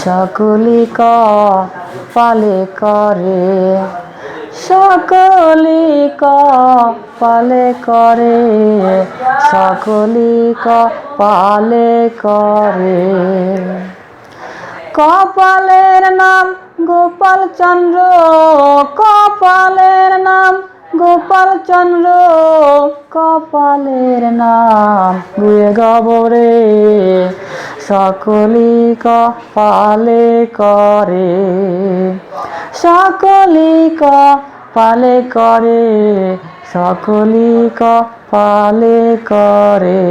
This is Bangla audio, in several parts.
সকলি পালে করে। সকলি পালে করে। সকলি পালে করে। কপালের নাম গোপাল চন্দ্র, কপালের নাম গোপাল চন্দ্র। কপালের নাম গুয়ে গবরে সকলি কপালে করে সকলি পালে করে সকলি পালে করে।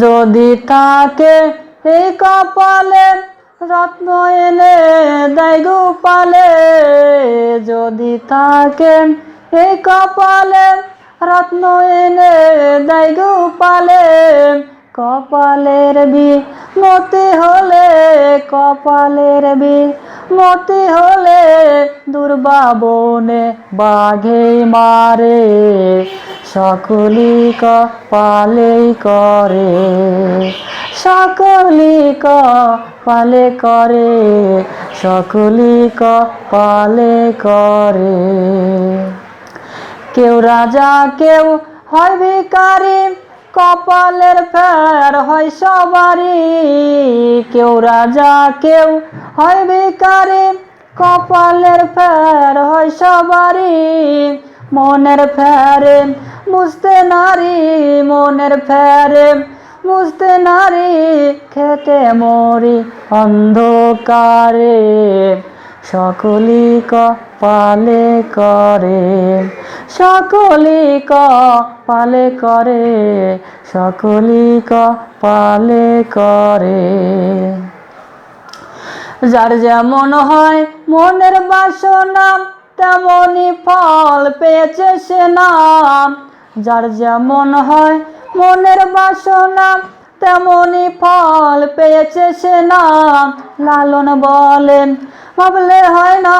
যদি তাকে এই কপালে রত্ন এনে দেয় গোপালে, যদি তাকে এই কপালে রত্ন এনে দেয় গোপালে কপালের বি, মতি হলে কপালের বি, মতি হলে দুর্বাবনে বাঘে মারে, সকলি পালেই করে, সকলি পালে করে, সকলি পালে করে। কেউ রাজা, কেউ হয় ভিকারি কপালের ফের হয় সবারই। কেউ রাজা, কেউ হয় ভিকারি কপালের ফের হয় সবারই। মনের ফেরে বুঝতে নারী, মনের ফেরে বুঝতে নারী। খেতে মরি অন্ধকারে সকলি পালে করে। সকলি পালে করে, সকলি পালে করে। যার যেমন হয় মনের বাসনা তেমনই ফল পেয়েছে সে নাম। যার যেমন হয় মনের বাসনা তেমনই ফল পেয়েছে সে নাম। লালন বলেন, ভাবলে হয় না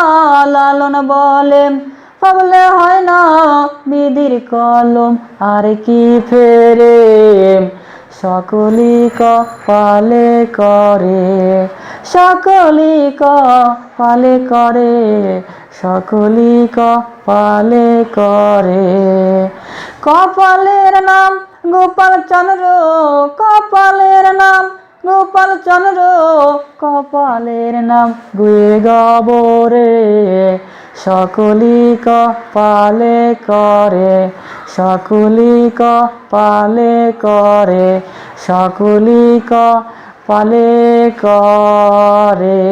লালন বলেন ভাবলে হয় না দিদির কলম, আর কি ফেরে সকলি পালে করে সকলি পালে করে সকলি পালে করে। কপালের নাম গোপাল চন্দ্র, কপালের নাম গোপাল চন্দ্র, কপালের নাম গুয়ে গবরে। সকলি পালে করে সকলি পালে করে সকলি পালে করে।